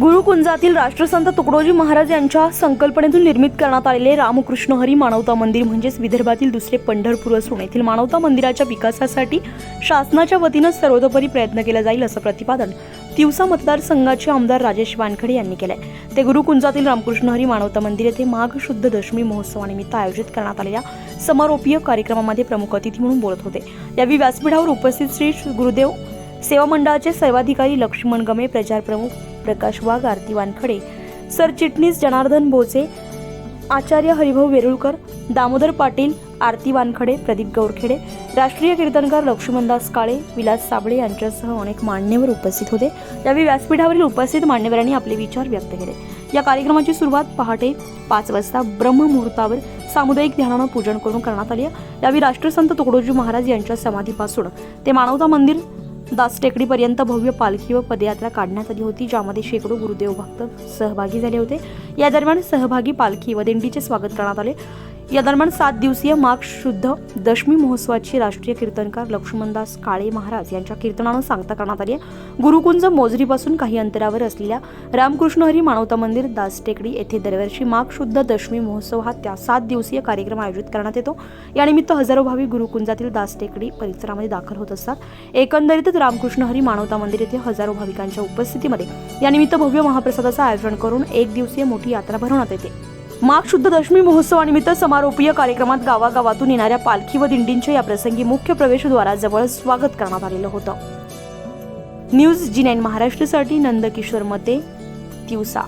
गुरुकुंजातील राष्ट्रसंत तुकडोजी महाराज यांच्या संकल्पनेतून निर्मित करण्यात आलेले रामकृष्ण हरी मानवता मंदिर म्हणजेच विदर्भातील दुसरे पंढरपूर असून येथील मानवता मंदिराच्या विकासासाठी शासनाच्या वतीनं सर्वतोपरी प्रयत्न केला जाईल असं प्रतिपादन तिवसा मतदारसंघाचे आमदार राजेश वानखडे यांनी केलंय. ते गुरुकुंजातील रामकृष्ण हरी मानवता मंदिर येथे माघ शुद्ध दशमी महोत्सवानिमित्त आयोजित करण्यात आलेल्या समारोपीय कार्यक्रमामध्ये प्रमुख अतिथी म्हणून बोलत होते. यावेळी व्यासपीठावर उपस्थित श्री गुरुदेव सेवा मंडळाचे सेवाधिकारी लक्ष्मण गमे प्रचार प्रमुख प्रकाश वाघ आरती वानखडे सरचिटणीस जनार्दन बोचे आचार्य हरिभाऊ वेरुळकर दामोदर पाटील आरती वानखडे प्रदीप गौरखेडे राष्ट्रीय कीर्तनकार लक्ष्मणदास काळे विलास साबळे यांच्यासह अनेक मान्यवर उपस्थित होते. यावेळी व्यासपीठावरील उपस्थित मान्यवरांनी आपले विचार व्यक्त केले. या कार्यक्रमाची सुरुवात पहाटे पाच वाजता ब्रह्ममुहूर्तावर सामुदायिक ध्यानानं पूजन करून करण्यात आली यावेळी राष्ट्रसंत तुकडोजी महाराज यांच्या समाधीपासून ते मानवता मंदिर दास टेकडीपर्यंत भव्य पालखी व पदयात्रा काढण्यात आली होती ज्यामध्ये शेकडो गुरुदेव भक्त सहभागी झाले होते. या दरम्यान सहभागी पालखी व दिंडीचे स्वागत करण्यात आले. या दरम्यान सात दिवसीय माघ शुद्ध दशमी महोत्सवाची राष्ट्रीय कीर्तनकार लक्ष्मणदास काळे महाराज यांच्या कीर्तनानं सांगता करण्यात आली आहे. गुरुकुंज मोजरीपासून काही अंतरावर असलेल्या रामकृष्ण हरी मानवता मंदिर दास टेकडी येथे दरवर्षी माघ शुद्ध दशमी महोत्सव हा त्या सात दिवसीय कार्यक्रम आयोजित करण्यात येतो. यानिमित्त हजारो भावी गुरुकुंजातील दास टेकडी परिसरामध्ये दाखल होत असतात. एकंदरीतच रामकृष्ण हरी मानवता मंदिर येथे हजारो भाविकांच्या उपस्थितीमध्ये यानिमित्त भव्य महाप्रसादाचं आयोजन करून एक दिवसीय मोठी यात्रा भरवण्यात येते. माघ शुद्ध दशमी महोत्सवानिमित्त समारोपीय कार्यक्रमात गावागावातून येणाऱ्या पालखी व दिंडींचे या प्रसंगी मुख्य प्रवेशद्वाराजवळ स्वागत करण्यात आलेलं होतं. न्यूज जी नाईन महाराष्ट्रासाठी नंदकिशोर मते तिवसा